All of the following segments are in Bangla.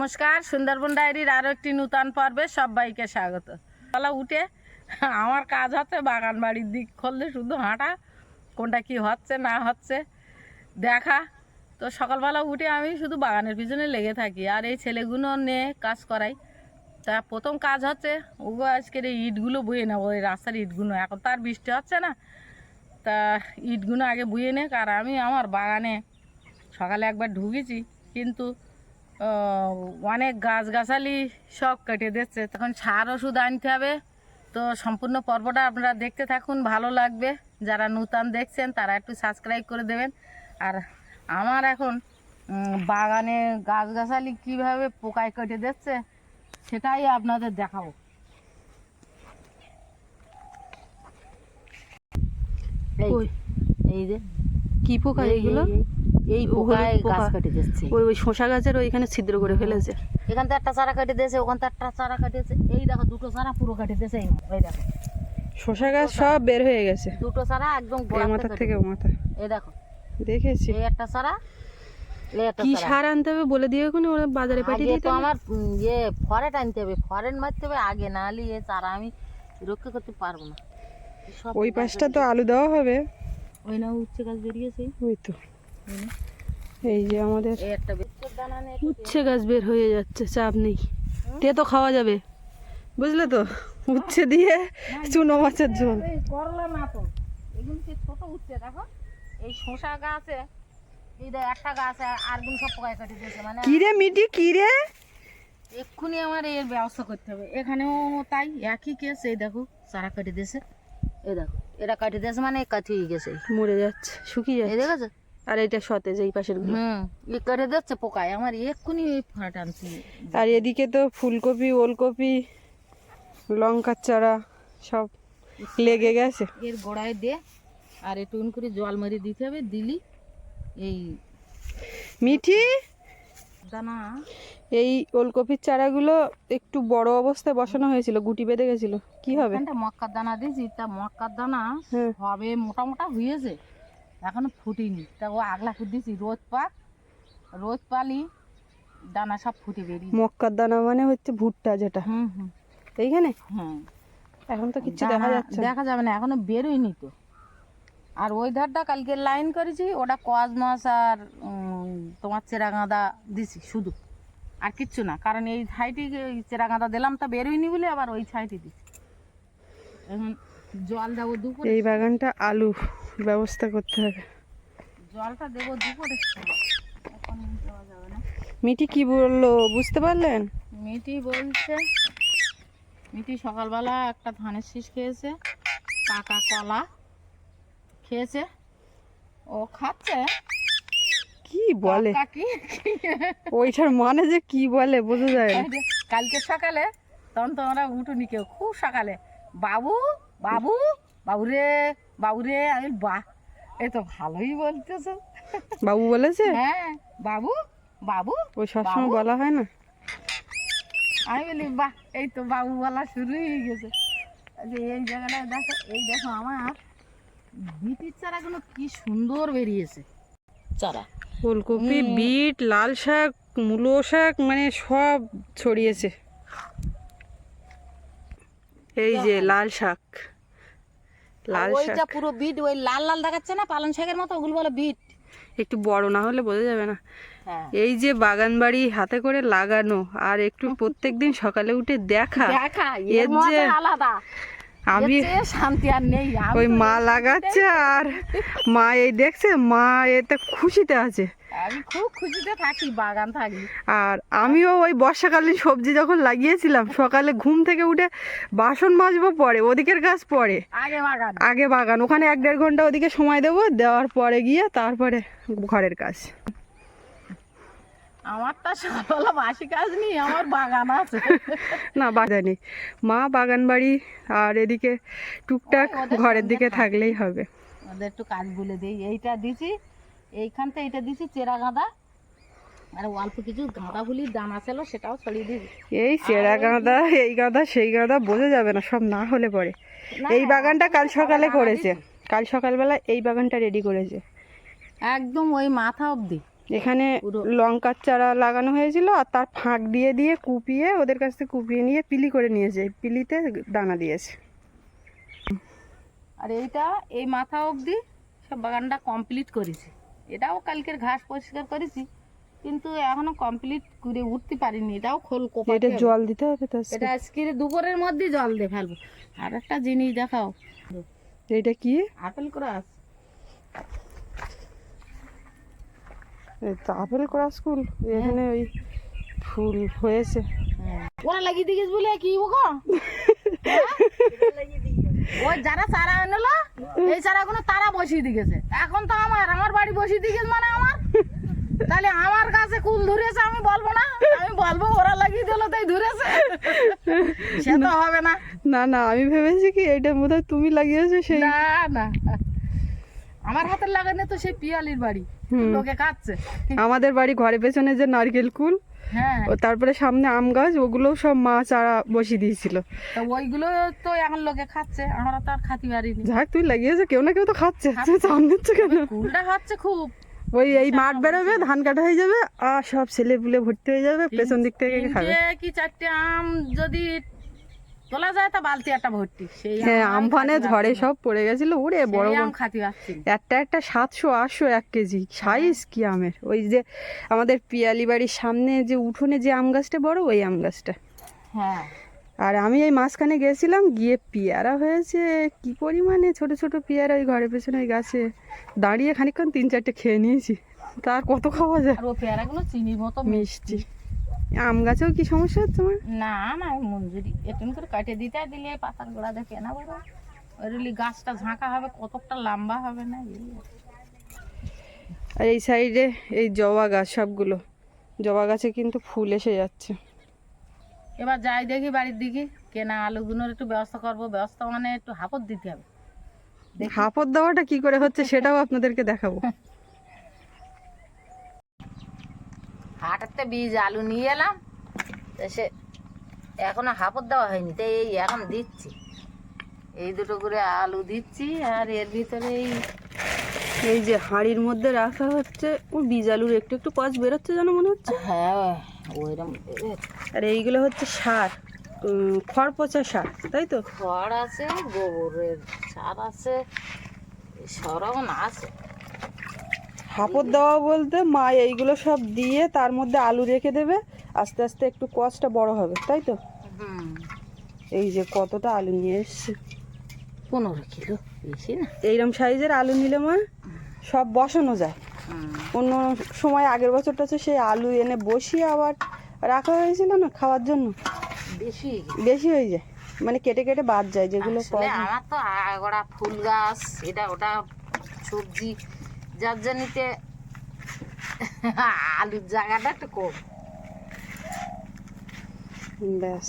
নমস্কার, সুন্দরবন ডায়েরির আরও একটি নূতন পর্বে সবাইকে স্বাগত। সকালে উঠে, আমার কাজ হচ্ছে বাগান বাড়ির দিক খুললে শুধু হাঁটা, কোনটা কি হচ্ছে, না হচ্ছে, দেখা। তো সকালবেলা উঠে আমি শুধু বাগানের পিছনে লেগে থাকি, আর এই ছেলেগুলো নিয়ে কাজ করাই। তা প্রথম কাজ হচ্ছে, ওগো আজকের এই ইটগুলো বয়ে নেব ওই রাস্তার ইটগুলো। এখন তো আর বৃষ্টি হচ্ছে না, তা ইটগুলো আগে বুয়ে নে আর আমি আমার বাগানে সকালে একবার ঢুকেছি, কিন্তু অনেক গাছগাছালি সব কেটে দিচ্ছে। তখন সার ওষুধ আনতে হবে। তো সম্পূর্ণ পর্বটা আপনারা দেখতে থাকুন ভালো লাগবে। যারা নূতন দেখছেন তারা একটু সাবস্ক্রাইব করে দেবেন। আর আমার এখন বাগানে গাছগাছালি কীভাবে পোকায় কেটে দিচ্ছে সেটাই আপনাদের দেখাবো। এই যে কি পোকা এইগুলো এই- পোকায় গাছ কেটে দিচ্ছে ওই ওই শশা গাছের ওইখানে ছিদ্র করে ফেলেছে। এখান থেকে একটা চারা কেটে দিয়েছে ওখান থেকে একটা চারা কেটেছে এই দেখো দুটো চারা পুরো কেটে দিয়েছে এই এই দেখো। শশা গাছ সব বের হয়ে গেছে। দুটো চারা একদম মাথা থেকে মাথা এই দেখো। দেখেছি। এই একটা চারা কি সার আনতে হবে বলে দিয়ে এখন ওরা বাজারে পাঠিয়ে দিতে? আমার ইয়ে ফরেন আনতে হবে। ফরেন মারতে হবে আগে না এ চারা আমি রক্ষা করতে পারব না। ওই পাশটা তো আলু দেওয়া হবে। ওই না উচ্ছে গাছ বেরিয়েছে। ওই তো। এই যে আমাদের উচ্ছে গাছ বের হয়ে যাচ্ছে চাপ নেই। তে তো খাওয়া যাবে। বুঝলে তো? উচ্ছে দিয়ে চুনো মাছের ঝোল। করলা না তো। ছোট উচ্ছে? দেখো এই শসা গাছে একটা গাছ আরগুলো সব পোকায় কেটে দিয়েছে মানে কি রে মিটি কি এক্ষুনি আমার এর ব্যবস্থা করতে হবে। এখানেও তাই একই কেস এই দেখো কেটে দিয়েছে। এই দেখো এটা কেটে দিয়েছে মানে হয়ে গেছে। মরে যাচ্ছে শুকিয়ে যাচ্ছে। দেখেছ? আর এটা সতেজ এই পাশেরগুলো। এ কেটে পোকায়। আমার এক্ষুনি ফাটা টানছি আর এদিকে তো ফুলকপি ওলকপি লঙ্কার চারা সব লেগে গেছে। এর গোড়ায় দে। আর একটু করে জল মারি দিতে হবে দিলি এই মিঠি? দানা। এই ওলকপির চারাগুলো একটু বড় অবস্থায় বসানো হয়েছিল গুটি বেঁধে গেছিল। কি হবে? মক্কার দানা দিয়েছি তা মক্কার দানা হ্যাঁ। হবে মোটা মোটা হয়েছে। এখনও ফুটিনি। তা ও আগলা ফুট দিয়েছি রোদ পাক রোদ পালি দানা সব ফুটে বেরিয়ে মক্কার দানা মানে হচ্ছে ভুট্টা যেটা। হুম হুম। এইখানে? হুম। এখন তো কিছু দেখা যাচ্ছে দেখা যাবে না এখনও বেরোয়নি তো। আর ওই ধারটা কালকে লাইন করেছি ওটা কসমস আর তোমার চেরা গাঁদা দিছি শুধু। আর কিচ্ছু না কারণ এই ছাইটি চেরা গাঁদা দিলাম তা বেরোয়নি বলে আবার ওই ছাইটি দিছি। এখন জল দেবো দুপুরে। এই বাগানটা আলু। ব্যবস্থা করতে হবে। জলটা দেবো দুপুরে। মিঠি কি বলল বুঝতে পারলেন? মিটি বলছে মিটি সকালবেলা একটা ধানের শীষ খেয়েছে পাকা কলা খেয়েছে ও খাচ্ছে। কি বলে? ওইটার মানে যে কি বলে বোঝা যায় কালকে সকালে তখন তোমরা উঠুনি কেউ খুব সকালে। বাবু বাবু বাবু রে বাবু রে আমি বাহ এ তো ভালোই বলতেছো। বাবু বলেছে? হ্যাঁ বাবু বাবু ওই সবসময়? বলা হয় না? আমি বলি বাহ এই তো বাবু বলা শুরু হয়ে গেছে। যে এই জায়গাটায় দেখো এই দেখো আমার। বিটির চারাগুলো কি সুন্দর বেরিয়েছে। চারা। ফুলকপি। বিট লাল শাক মূলো শাক মানে সব ছড়িয়েছে। এই যে লাল শাক। লাল ওইটা পুরো বিট ওই লাল লাল দেখাচ্ছে না? পালং শাকের মতো? ওগুলো বলে বিট। একটু বড় না হলে বোঝা যাবে না। হ্যাঁ। এই যে বাগান বাড়ি হাতে করে লাগানো আর একটু প্রত্যেকদিন সকালে উঠে দেখা। দেখা এর এর যে- আলাদা। আমি শান্তি আর নেই ওই মা লাগাচ্ছে আর মা এই দেখছে মা এতে খুশিতে আছে। আমি খুব খুশিতে থাকি বাগান থাকি। আর আমিও ওই বর্ষাকালীন সবজি যখন লাগিয়েছিলাম সকালে ঘুম থেকে উঠে বাসন মাজবো পরে ওদিকের গাছ পরে। আগে বাগান। আগে বাগান ওখানে এক দেড় ঘণ্টা ওদিকে সময় দেবো দেওয়ার পরে গিয়ে তারপরে ঘরের কাজ। আমার তো সকালে বাসি কাজ নেই আমার বাগান আছে। না বাগানে মা বাগান বাড়ি আর এদিকে টুকটাক ঘরের দিকে থাকলেই হবে। ওদের একটু কাজ বলে দিই। এইটা দিছি এইখান থেকে এইটা দিছি চেরা গাঁদা। আর অল্প কিছু গাঁদা ফুলির দানা ছিল সেটাও ছড়িয়ে দিবি। এই চেরা গাঁদা এই গাঁদা সেই গাঁদা বোঝা যাবে না সব না হলে পরে। এই বাগানটা কাল সকালে করেছে। কাল সকালবেলা এই বাগানটা রেডি করেছে। একদম ওই মাথা অবধি। এখানে লঙ্কার চারা লাগানো হয়েছিল আর তার ফাঁক দিয়ে দিয়ে কুপিয়ে ওদের কাছ থেকে কুপিয়ে নিয়ে পিলি করে নিয়েছে। পিলিতে দানা দিয়েছে। আর এইটা এই মাথা অবধি সব বাগানটা কমপ্লিট করেছি। এটাও কালকের ঘাস পরিষ্কার করেছি কিন্তু এখনও কমপ্লিট করে উঠতে পারিনি। এটাও খোল এটা জল দিতে হবে তো। এটা আজকে দুপুরের মধ্যে জল দিয়ে ফেলব। আর একটা জিনিস দেখাও। এটা কি? আপেল ক্রাস আপেল করা স্কুল এখানে ওই ফুল হয়েছে। ওরা লাগিয়ে দিয়েছিস বলে কি গো? হ্যাঁ? ওই যারা চারা আনলো এই চারাগুলো তারা বসিয়ে দিয়েছে এখন তো আমার আমার বাড়ি বসিয়ে দিয়েছে মানে আমার। তাহলে আমার কাছে কুল ধরেছে আমি বলব না? আমি বলব ওরা লাগিয়ে দিল তাই ধরেছে। সে তো হবে না। না না আমি ভেবেছি কি এইটা বোধহয় তুমি লাগিয়েছো সেই না না। আমার হাতের লাগানো তো সেই পিয়ালির বাড়ি। লোকে খাচ্ছে। আমাদের বাড়ি ঘরের পেছনে যে নারকেল কুল হ্যাঁ। ও তারপরে সামনে আম গাছ ওগুলোও সব মা চারা বসিয়ে দিয়েছিল। ওইগুলো তো এখন লোকে খাচ্ছে আমরা তো আর খাতি পারিনি। যাক তুই লাগিয়েছো কেউ না কেউ তো খাচ্ছে। নিচ্ছ কেন? কুলটা হচ্ছে খুব। ওই এই মাঠ বেরোবে ধান কাটা হয়ে যাবে আর সব ছেলে পুলে ভর্তি হয়ে যাবে পেছন দিক থেকে খাবে। কি চারটে আম যদি তোলা যায় তা বালতি একটা ভর্তি। সেই হ্যাঁ আমফানে ঝড়ে সব পড়ে গেছিল না। বড় আম খাতি পাচ্ছি একটা একটা সাতশো আটশো এক কেজি সাইজ কি আমের? ওই যে আমাদের পিয়ালি বাড়ির সামনে যে উঠোনে যে আম গাছটা বড় ওই আম গাছটা। হ্যাঁ। আর আমি এই মাঝখানে গেছিলাম গিয়ে পেয়ারা হয়েছে কি পরিমাণে ছোট ছোট পেয়ারা ওই ঘরের পেছনে ওই গাছে। দাঁড়িয়ে খানিকক্ষণ তিন চারটে খেয়ে নিয়েছি। তার কত খাওয়া যায়? পেয়ারাগুলো চিনির মতো মিষ্টি। আম গাছেও কি সমস্যা হচ্ছে আমার না না আমি মঞ্জুরি। এরকম করে কাটে দিতে দিলে পাতার গোড়া দেখে না বড়। ওইগুলি গাছটা ঝাঁকা হবে কতটা লম্বা হবে না আর। এই সাইডে এই জবা গাছ সবগুলো। জবা গাছে কিন্তু ফুল এসে যাচ্ছে। এবার যাই দেখি বাড়ির দিকে কেনা আলুগুলোর একটু ব্যবস্থা করব। ব্যবস্থা মানে একটু হাপত দিতে হবে। হাপত দেওয়াটা কি করে হচ্ছে সেটাও আপনাদেরকে দেখাবো। হাটাতে বীজ আলু নিয়ে এলাম। তো সে এখনও হাপত দেওয়া হয়নি তাই এই এখন দিচ্ছি। এই দুটো করে আলু দিচ্ছি আর এর ভিতরে এই এই যে হাঁড়ির মধ্যে রাখা হচ্ছে ও বীজ আলুর একটু একটু কচ বেরোচ্ছে যেন মনে হচ্ছে। হ্যাঁ ওইরকম আর এইগুলো হচ্ছে সার খড় পচা সার তাই তো? খড় আছে গোবরের সার আছে সরবন আছে। হাপত দেওয়া বলতে মা এইগুলো সব দিয়ে তার মধ্যে আলু রেখে দেবে আস্তে আস্তে একটু কচটা বড় হবে তাই তো? এই যে কতটা আলু নিয়ে এসছে। পনেরো কিলো বেশি না। এইরকম সাইজের আলু নিলে মা সব বসানো যায়। অন্য সময় আগের বছরটা হচ্ছে সেই আলু এনে বসিয়ে আবার রাখা হয়েছিল না খাওয়ার জন্য? বেশি বেশি হয়ে যায়। মানে কেটে কেটে বাদ যায় যেগুলো আমার তো আগড়া ফুল গাছ এটা ওটা সবজি যার জন্যতে আলুর জায়গাটা একটু কম। ব্যাস।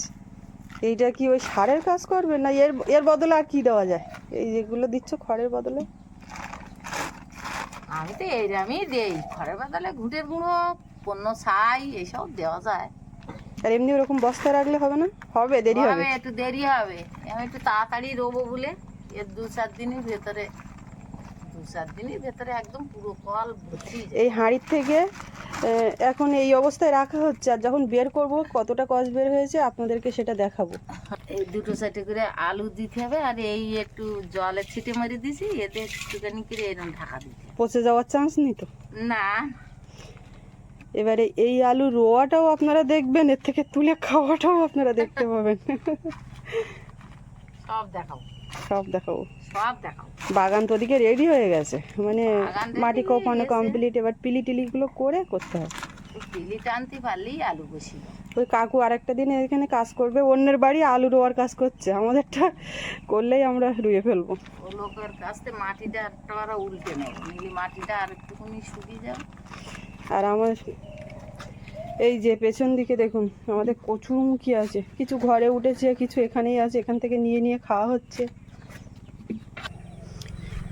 এইটা কি ওই সারের কাজ করবে না এর এর বদলে আর কি দেওয়া যায়? এই যেগুলো দিচ্ছ খড়ের বদলে? আমি তো এইরকমই দেই। খড়ের বদলে ঘুটের গুঁড়ো পণ্য ছাই এইসব দেওয়া যায়। আর এমনি ওরকম বস্তা রাখলে হবে না? হবে দেরি হবে। একটু দেরি হবে। আমি একটু তাড়াতাড়ি রোবো বলে এর দু চার দিনের ভেতরে চার দিনের ভেতরে একদম পুরো কল। এই হাঁড়ির থেকে এখন এই অবস্থায় রাখা হচ্ছে আর যখন বের করব কতটা কষ বের হয়েছে আপনাদেরকে সেটা দেখাবো। এই দুটো সাইডে করে আলু দিতে হবে আর এই একটু জলের ছিটে মেরে দিছি এতে একটুখানি করে এরকম ঢাকা দিতে পচে যাওয়ার চান্স নেই তো? না। এবারে এই আলু রোয়াটাও আপনারা দেখবেন এর থেকে তুলে খাওয়াটাও আপনারা দেখতে পাবেন। সব দেখাবো। সব দেখাবো। বাগান তো ওদিকে রেডি হয়ে গেছে। মানে মাটি কোপানো কমপ্লিট এবার পিলি টিলিগুলো করে করতে হবে। পিলি টানতে পারলেই আলু বসি ওই কাকু আরেকটা দিন এখানে কাজ করবে অন্যের বাড়ি আলু রোয়ার কাজ করছে। আমাদেরটা করলেই আমরা রুয়ে ফেলব। ও লোকের কাছ মাটিটা একটা উল্টে নিলে মাটিটা আর একটুখানি শুকিয়ে যাবে আর আমার এই যে পেছন দিকে দেখুন আমাদের কচুরমুখী আছে। কিছু ঘরে উঠেছে কিছু এখানেই আছে এখান থেকে নিয়ে নিয়ে খাওয়া হচ্ছে।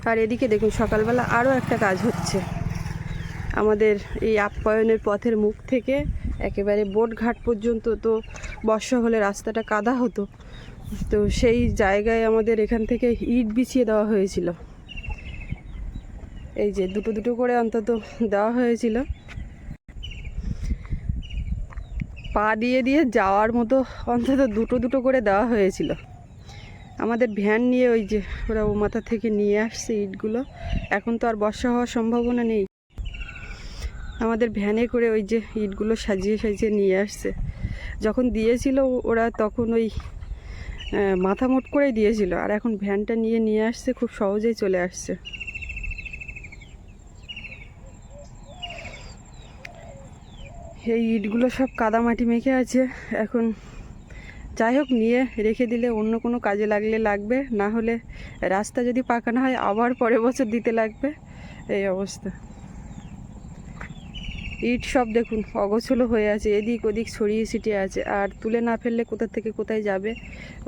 আর এদিকে দেখুন, সকালবেলা আরও একটা কাজ হচ্ছে। আমাদের এই আপ্যায়নের পথের মুখ থেকে একেবারে বোট ঘাট পর্যন্ত তো বর্ষা হলে রাস্তাটা কাদা হতো। তো সেই জায়গায় আমাদের এখান থেকে ইট বিছিয়ে দেওয়া হয়েছিল। এই যে দুটো দুটো করে অন্তত দেওয়া হয়েছিল। পা দিয়ে দিয়ে যাওয়ার মতো অন্তত দুটো দুটো করে দেওয়া হয়েছিল। আমাদের ভ্যান নিয়ে ওই যে ওরা ও মাথা থেকে নিয়ে আসছে ইটগুলো। এখন তো আর বর্ষা হওয়ার সম্ভাবনা নেই। আমাদের ভ্যানে করে ওই যে ইটগুলো সাজিয়ে সাজিয়ে নিয়ে আসছে। যখন দিয়েছিল ওরা তখন ওই মাথা মোট করেই দিয়েছিল। আর এখন ভ্যানটা নিয়ে নিয়ে আসছে, খুব সহজেই চলে আসছে। এই ইটগুলো সব কাদামাটি মেখে আছে। এখন যাই হোক, নিয়ে রেখে দিলে অন্য কোনো কাজে লাগলে লাগবে, না হলে রাস্তা যদি পাকানো হয়, আবার পরের বছর দিতে লাগবে। এই অবস্থা। ইট সব দেখুন, অগোছলো হয়ে আছে, এদিক ওদিক ছড়িয়ে ছিটিয়ে আছে, আর তুলে না ফেললে কোথা থেকে কোথায় যাবে,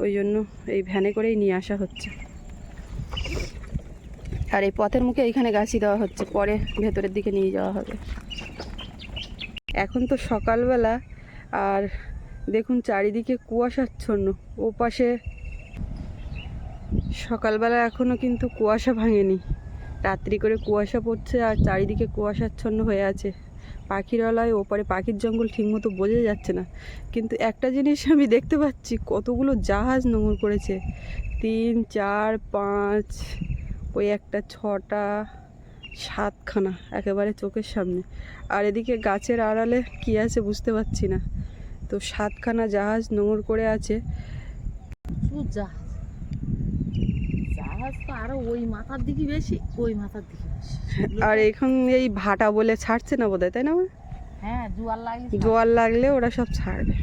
ওই জন্য এই ভ্যানে করেই নিয়ে আসা হচ্ছে। আর এই পথের মুখে এইখানে গাছি দেওয়া হচ্ছে, পরে ভেতরের দিকে নিয়ে যাওয়া হবে। এখন তো সকালবেলা, আর দেখুন চারিদিকে কুয়াশাচ্ছন্ন। ও পাশে সকালবেলা এখনও কিন্তু কুয়াশা ভাঙেনি। রাত্রি করে কুয়াশা পড়ছে আর চারিদিকে কুয়াশাচ্ছন্ন হয়ে আছে। পাখিরালয়, ওপারে পাখির জঙ্গল ঠিকমতো বোঝা যাচ্ছে না। কিন্তু একটা জিনিস আমি দেখতে পাচ্ছি, কতগুলো জাহাজ নোঙর করেছে। তিন, চার, পাঁচ, ওই একটা, ছটা, সাতখানা একেবারে চোখের সামনে। আর এদিকে গাছের আড়ালে কী আছে বুঝতে পারছি না। তো সাতখানা জাহাজ নোংর করে আছে। জাহাজ। জাহাজ তো আরও ওই মাথার দিকে বেশি ওই মাথার দিকে বেশি। আর এখন এই ভাটা বলে ছাড়ছে না বোধহয় তাই না হ্যাঁ জোয়ার লাগলে জোয়ার লাগলে ওরা সব ছাড়বে।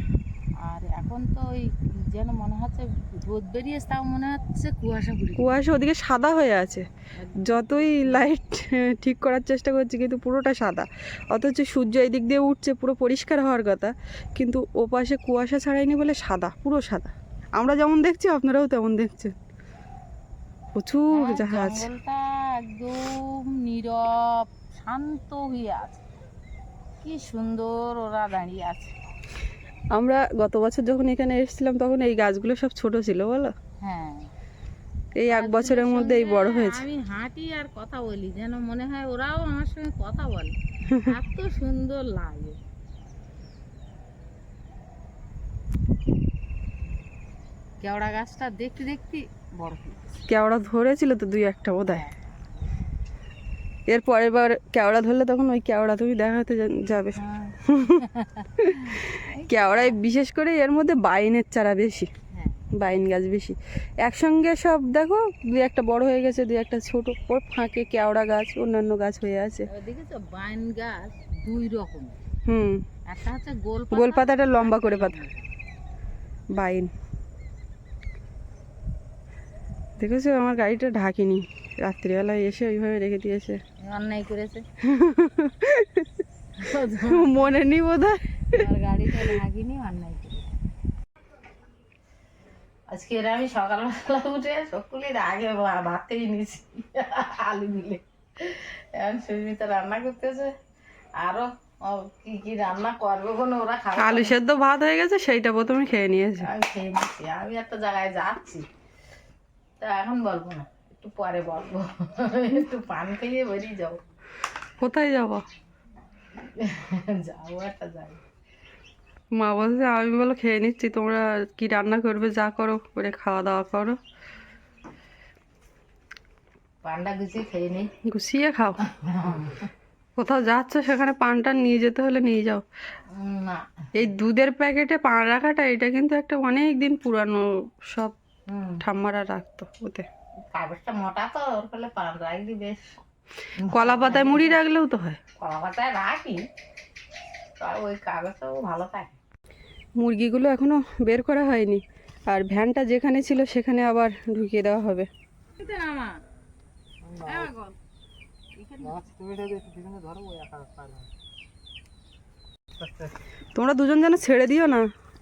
আর এখন তো ওই যেন মনে হচ্ছে রোদ বেরিয়েছে তাও মনে হচ্ছে কুয়াশা পড়ে কুয়াশা ওদিকে সাদা হয়ে আছে। যতই লাইট ঠিক করার চেষ্টা করছি কিন্তু পুরোটা সাদা। অথচ সূর্য এই দিক দিয়ে উঠছে পুরো পরিষ্কার হওয়ার কথা। কিন্তু ও পাশে কুয়াশা ছাড়াইনি বলে সাদা পুরো সাদা। আমরা যেমন দেখছি আপনারাও তেমন দেখছেন। প্রচুর হ্যাঁ, জাহাজ। একদম নীরব শান্ত হয়ে আছে। কি সুন্দর ওরা দাঁড়িয়ে আছে। আমরা গত বছর যখন এখানে এসেছিলাম তখন এই গাছগুলো সব ছোট ছিল বলো? হ্যাঁ। এই এক বছরের মধ্যে এই বড় হয়েছে। আমি হাঁটি আর কথা বলি যেন মনে হয় ওরাও আমার সঙ্গে কথা বলে। এত সুন্দর লাগে। কেওড়া গাছটা দেখতে দেখতে বড় হয়ে কেওড়া ধরেছিল তো দুই একটা বোধহয়। এর পরের বার কেওড়া ধরলে তখন ওই কেওড়া তুমি দেখাতে যাবে। হ্যাঁ, কেওড়ায় বিশেষ করে এর মধ্যে বাইনের চারা বেশি হ্যাঁ বাইন গাছ বেশি। একসঙ্গে সব দেখো দুই একটা বড় হয়ে গেছে দুই একটা ছোট ওর ফাঁকে কেওড়া গাছ অন্যান্য গাছ হয়ে আছে। বাইন গাছ দুই রকম। হুম। একটা হচ্ছে গোল গোল পাতাটা লম্বা করে পাতা। বাইন। দেখেছ আমার গাড়িটা ঢাকিনি। রাত্রিবেলায় এসে ওইভাবে রেখে দিয়েছে। অন্যায় করেছে। মনে নেই বোধ আজকে এরা আমি সকালবেলা উঠে সকলের আগে ভাতেই নিয়েছি আলু মিলে। এখন সুস্মিতা রান্না করতেছে। আরও কি কি রান্না করবে কোনো ওরা খাবে। আলু সেদ্ধ ভাত হয়ে গেছে সেইটা প্রথমে খেয়ে নিয়েছে। আমি খেয়ে নিচ্ছি আমি একটা জায়গায় যাচ্ছি। তা এখন বলব না একটু পরে বলব। একটু পান খেয়ে বেরিয়ে যাব। কোথায় যাব? মা বলছে আমি বলো খেয়ে নিচ্ছি তোমরা কি রান্না করবে? যা করো করে খাওয়া দাওয়া করো। পান্ডা গুছিয়ে খেয়ে নেই গুছিয়ে খাও। কোথাও যাচ্ছ সেখানে পানটা নিয়ে যেতে হলে নিয়ে যাও। না। এই দুধের প্যাকেটে পান রাখাটা এটা কিন্তু একটা অনেক দিন পুরানো সব ঠাম্মারা রাখতো ওতে। কাগজটা মোটা তো ওর ফলে পান রাখলি বেশ। কলা পাতায় মুড়ি রাখলেও তো হয় কলা পাতায় রাখি ওই কাগজটাও ভালো থাকে মুরগিগুলো এখনও বের করা হয়নি আর ভ্যানটা যেখানে ছিল সেখানে আবার ঢুকিয়ে দেওয়া হবে তোমরা দুজন যেন ছেড়ে দিও না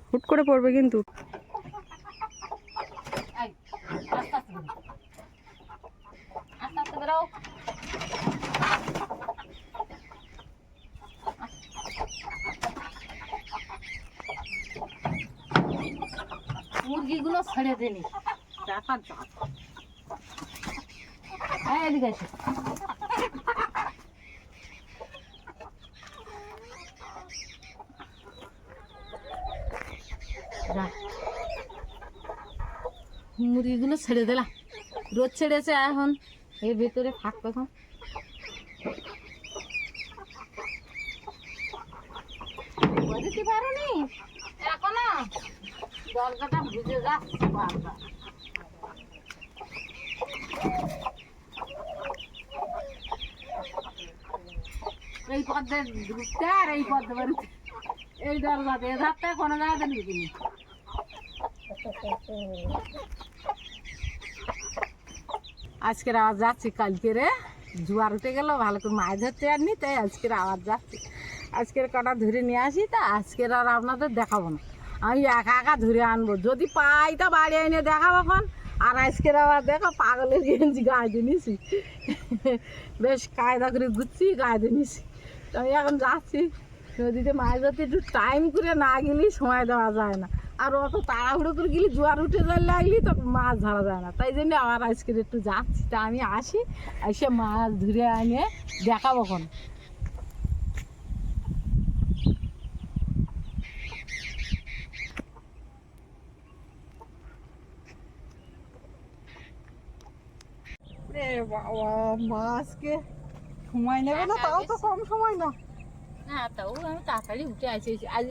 হুট করে পড়বে কিন্তু আস্তে আস্তে বেরো। আস্তে আস্তে বেরো। মুরগিগুলো ছেড়ে দেনি এদিকে মুরগিগুলো ছেড়ে দিলাম রোদ ছেড়েছে এখন। এর ভেতরে থাকবে এখন দিতে পারো নি। এখনও দরজাটা বুঝে যাচ্ছে বারবার। এই পদ্মে ঢুকতে আর এই পদ্মে বাড়িতে এই দরজাতে এ ধারটা কোনো জায়গাতে নিয়ে কিনি আজকের আওয়াজ যাচ্ছি কালকে রে। জোয়ার উঠে গেল, ভালো করে মাছ ধরতে আর নি তাই আজকের আওয়াজ যাচ্ছি। আজকের কটা ধরে নিয়ে আসি তা আজকের আর আপনাদের দেখাবো না। আমি একা একা ধরে আনব। যদি পাই তা বাড়ি এনে দেখাবো এখন। আর আজকের আবার দেখো পাগলের গেঞ্জি গায়ে দিয়ে বেশ কায়দা করে ঘুরছি গায়ে দিয়ে নিছি। আমি এখন যাচ্ছি। নদীতে মাছ ধরতে একটু টাইম করে না গেলে সময় দেওয়া যায় না। আর অত তাড়াহুড়ো করে গেলে জোয়ার উঠে যায় লাগলি তো মাছ ধরা যায় না। তাই জন্য আবার আজকে একটু যাচ্ছি। তা আমি আসি, এসে মাছ ধরে আনে দেখাবো এখন। বাবা মাছকে সময় নেবে না? তাও তো কম সময় না। না তাও আমি তাড়াতাড়ি উঠে আসি। আজ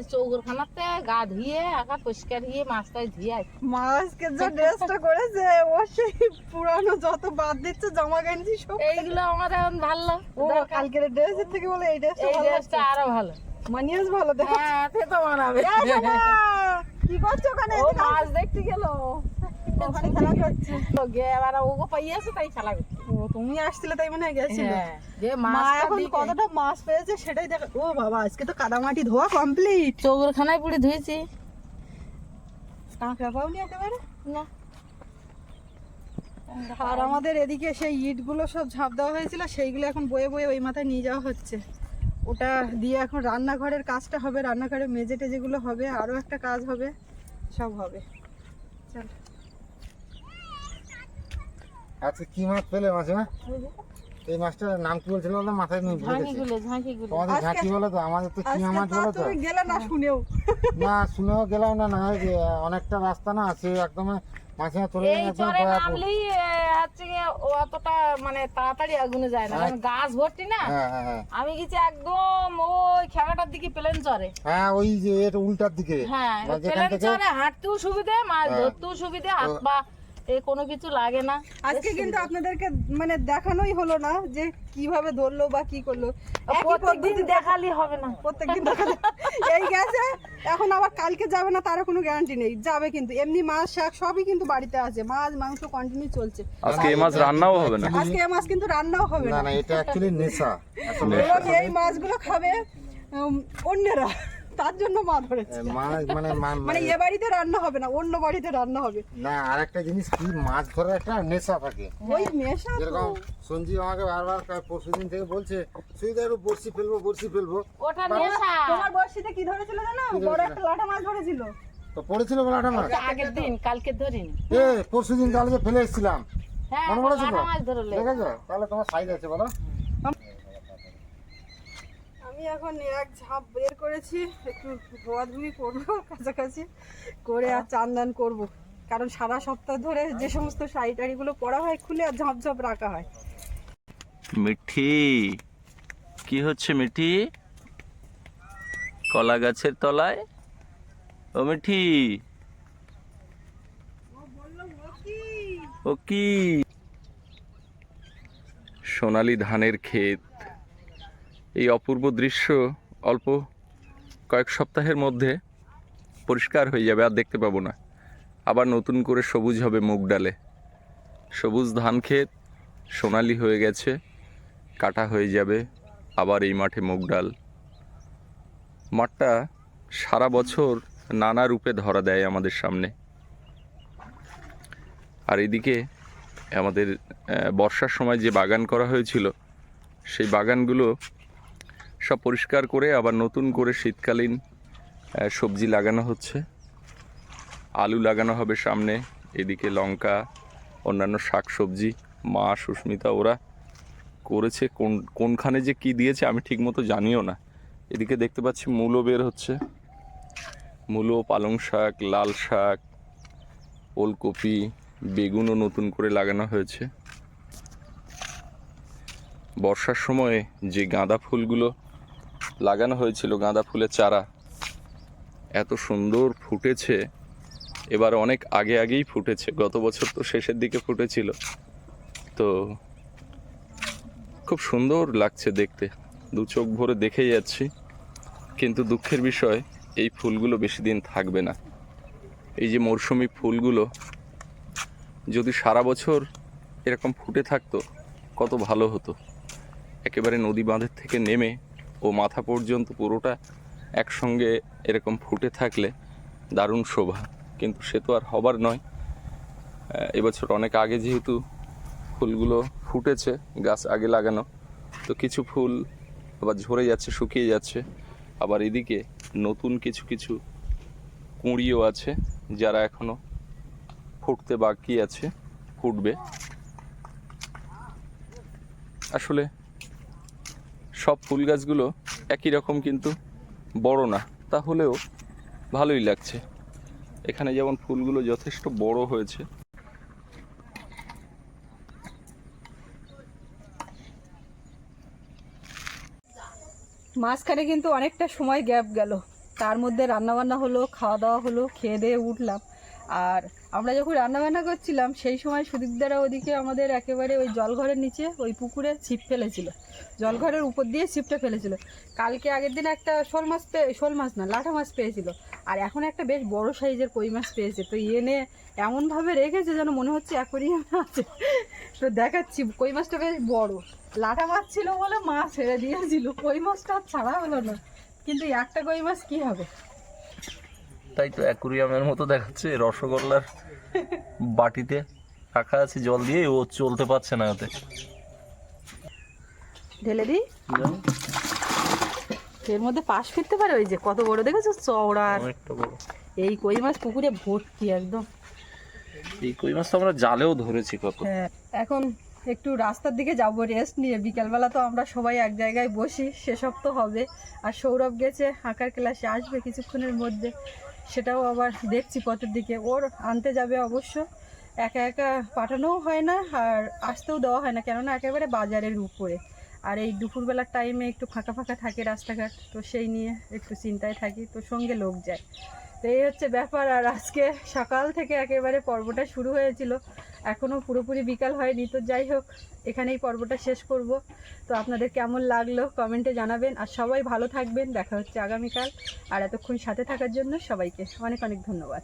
গা ধুয়ে একা পরিষ্কার হয়ে মাছটাই ধুয়ে আসি মাছকে যে ড্রেসটা করেছে ও সেই পুরানো যত বাদ দিচ্ছে জামা গেঞ্জি সব। এইগুলো আমার এখন ভালো ও কালকের ড্রেসের থেকে বলে এই ড্রেসটা এই ড্রেসটা আরও ভালো। মানিয়াস ভালো দেখো। হ্যাঁ সে তো মানাবে। কি করছ ওখানে? মাছ দেখতে গেল। ওখানে খেলা করছে। গে এবার ওগো পাইয়াছে তাই খেলা করছে। তুমি আসছিলে তাই মনে হয় গেছিল? হ্যাঁ যে মা এখন কতটা মাছ পেয়েছে সেটাই দেখ ও বাবা আজকে তো কাদামাটি ধোয়া কমপ্লিট চৌগরখানায় পুড়ে ধুয়েছি। টাকা পাওনি একেবারে? না। আর আমাদের এদিকে সেই ইটগুলো সব ঝাঁপ দেওয়া হয়েছিল সেইগুলো এখন বয়ে বয়ে ওই মাথায় নিয়ে যাওয়া হচ্ছে। ওটা দিয়ে এখন রান্নাঘরের কাজটা হবে রান্নাঘরে মেজে টেজেগুলো হবে আরও একটা কাজ হবে সব হবে। চল। আজকে কি মাছ পেলে মাছ হ্যাঁ? এই মাছটার নাম কি বলছিল বলো মাথায় নেই ভুলে গেছি। তোমাদের ঝাঁকি বলো তো আমাদের তো চিঙা মাছ বলো তো। গেলে না শুনেও। না শুনেও গেলাম না না যে অনেকটা রাস্তা না আছে একদম চলে এই চরে নামলেই হচ্ছে অতটা মানে তাড়াতাড়ি আগুনে যায় না। কারণ গাছ ভর্তি না হ্যাঁ হ্যাঁ হ্যাঁ। আমি গেছি একদম ওই খেলাটার দিকে প্লেন চরে। হ্যাঁ ওই যে এটা উল্টার দিকে। হ্যাঁ প্লেন চরে হাঁটতেও সুবিধে মাছ হ্যাঁ। ধরতেও সুবিধে হাত পা এ কোনো কিছু লাগে না। আজকে কিন্তু আপনাদেরকে মানে দেখানোই হলো না যে কীভাবে ধরলো বা কি করল। প্রত্যেকদিন দেখালি হবে না। প্রত্যেকদিন এই গেছে এখন আবার কালকে যাবে না তারও কোনো গ্যারান্টি নেই। যাবে কিন্তু এমনি মাছ শাক সবই কিন্তু বাড়িতে আছে। মাছ মাংস কন্টিনিউ চলছে। আজকে এই মাছ রান্নাও হবে না। আজকে এই মাছ কিন্তু রান্নাও হবে না না। না এটা অ্যাকচুয়ালি নেশা। এই মাছগুলো খাবে অন্যেরা। তার জন্য মা ধরেছে। মাছ মানে মানে এ বাড়িতে রান্না হবে না অন্য বাড়িতে রান্না হবে। না আর একটা জিনিস কি মাছ ধরার একটা নেশা থাকে। ওই নেশা যেরকম সঞ্জীব আমাকে বারবার পরশু দিন থেকে বলছে সুবিধা একটু বড়শি ফেলব বড়শি ফেলব। ওটা নেশা। তোমার বর্ষিতে কি ধরেছিল জানো? বড় একটা লাঠা মাছ ধরেছিল। তো পড়েছিল বলাটা মাছ? আগের দিন কালকে ধরিনি। এ পরশু দিন তাহলে যে ফেলে এসেছিলাম। হ্যাঁ মনে পড়েছে তো? লাটা দেখেছ? তাহলে তোমার সাইজ আছে বলো। এখন এক ঝাঁপ বের করেছি, একটু ধোয়াধুয়ি করব, কাছাকাছি করে আর চান দান করব। কারণ সারা সপ্তাহ ধরে যে সমস্ত শাড়ি টাড়িগুলো পরা হয়, খুলে আর ঝাঁপ ঝাঁপ রাখা হয়। মিঠি, কি হচ্ছে মিঠি? কলা গাছের তলায়? ও মিঠি, ও কি? সোনালি ধানের ক্ষেত। এই অপূর্ব দৃশ্য অল্প কয়েক সপ্তাহের মধ্যে পরিষ্কার হয়ে যাবে, আর দেখতে পাবো না। আবার নতুন করে সবুজ হবে মুগ ডালে। সবুজ ধান ক্ষেত, সোনালি হয়ে গেছে, কাটা হয়ে যাবে আবার এই মাঠে মুগ ডাল। মাঠটা সারা বছর নানা রূপে ধরা দেয় আমাদের সামনে। আর এদিকে আমাদের বর্ষার সময় যে বাগান করা হয়েছিল, সেই বাগানগুলো সব পরিষ্কার করে আবার নতুন করে শীতকালীন সবজি লাগানো হচ্ছে। আলু লাগানো হবে সামনে, এদিকে লঙ্কা, অন্যান্য শাক সবজি মা, সুস্মিতা, ওরা করেছে। কোন, কোনখানে যে কি দিয়েছে আমি ঠিকমতো জানিও না। এদিকে দেখতে পাচ্ছি মূলো বের হচ্ছে। মূলো, পালং শাক, লাল শাক, ওলকপি, বেগুনও নতুন করে লাগানো হয়েছে। বর্ষার সময়ে যে গাঁদা ফুলগুলো লাগানো হয়েছিল গাঁদা ফুলের চারা। এত সুন্দর ফুটেছে, এবার অনেক আগে আগেই ফুটেছে, গত বছর তো শেষের দিকে ফুটেছিল। তো খুব সুন্দর লাগছে দেখতে, দু চোখ ভরে দেখেই যাচ্ছি। কিন্তু দুঃখের বিষয়, এই ফুলগুলো বেশি দিন থাকবে না। এই যে মরশুমি ফুলগুলো, যদি সারা বছর এরকম ফুটে থাকতো, কত ভালো হতো। একেবারে নদী বাঁধের থেকে নেমে ও মাথা পর্যন্ত পুরোটা একসঙ্গে এরকম ফুটে থাকলে দারুণ শোভা। কিন্তু সে তো আর হবার নয়। এবছর অনেক আগে যেহেতু ফুলগুলো ফুটেছে, গাছ আগে লাগানো, তো কিছু ফুল আবার ঝরে যাচ্ছে, শুকিয়ে যাচ্ছে। আবার এদিকে নতুন কিছু কিছু কুঁড়িও আছে যারা এখনও ফুটতে বাকি আছে, ফুটবে। আসলে সব ফুল গাছগুলো একই রকম কিন্তু বড় না। তাহলেও ভালোই লাগছে। এখানে যেমন ফুলগুলো যথেষ্ট বড় হয়েছে। মাঝখানে কিন্তু অনেকটা সময় গ্যাপ গেল। তার মধ্যে রান্নাবান্না হলো, খাওয়া দাওয়া হলো, খেয়ে দিয়ে উঠলাম। আর আমরা যখন রান্নাবান্না করছিলাম, সেই সময় সুদীপদারা ওদিকে আমাদের একেবারে ওই জলঘরের নিচে, ওই পুকুরে ছিপ ফেলেছিল। জলঘরের উপর দিয়ে ছিপটা ফেলেছিল। কালকে আগের দিন একটা শোল মাছ পেয়ে শোল মাছ না, লাঠা মাছ পেয়েছিল। আর এখন একটা বেশ বড় সাইজের কই মাছ পেয়েছে। তো এনে এমনভাবে রেখেছে যেন মনে হচ্ছে অ্যাকোরিয়ামে আছে। তো দেখাচ্ছি, কই মাছটা বেশ বড়। লাঠা মাছ ছিল বলে মাছ ছেড়ে দিয়েছিল। কই মাছটা আর ছাড়া হলো না। কিন্তু একটা কই মাছ কি হবে? তাই তো অ্যাকুরিয়ামের মতো দেখাচ্ছে রসগোল্লার। বাটিতে রাখা আছে জল দিয়ে ও চলতে পারছে না ওতে ঢেলে দিই? এর মধ্যে পাশ ফিরতে পারে? ওই যে কত বড় দেখেছ? চওড়া। এই কই মাছ পুকুরে ভর্তি একদম। এই কই মাছ তো আমরা জালেও ধরেছি কত। হ্যাঁ এখন একটু রাস্তার দিকে যাব রেস্ট নিয়ে। বিকালবেলা তো আমরা সবাই এক জায়গায় বসি সেসব তো হবে। আর সৌরভ গেছে আঁকার ক্লাসে আসবে কিছুক্ষণের মধ্যে। সেটাও আবার দেখছি পথের দিকে। ওর আনতে যাবে অবশ্য। একা একা পাঠানোও হয় না আর আসতেও দেওয়া হয় না, কেননা একেবারে বাজারের উপরে। আর এই দুপুরবেলার টাইমে একটু ফাঁকা ফাঁকা থাকে রাস্তাঘাট, তো সেই নিয়ে একটু চিন্তায় থাকি, তো সঙ্গে লোক যায়। তো এই হচ্ছে ব্যাপার। আর আজকে সকাল থেকে একেবারে পর্বটা শুরু হয়েছিল। এখনও পুরোপুরি বিকাল হয়নি। তো যাই হোক, এখানেই পর্বটা শেষ করব। তো আপনাদের কেমন লাগল কমেন্টে জানাবেন। আর সবাই ভালো থাকবেন। দেখা হচ্ছে আগামীকাল। আর এতক্ষণ সাথে থাকার জন্য সবাইকে অনেক অনেক ধন্যবাদ।